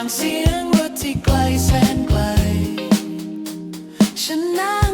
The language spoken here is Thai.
างเสียงรถที่ไกลแสนไกลฉันนั่ง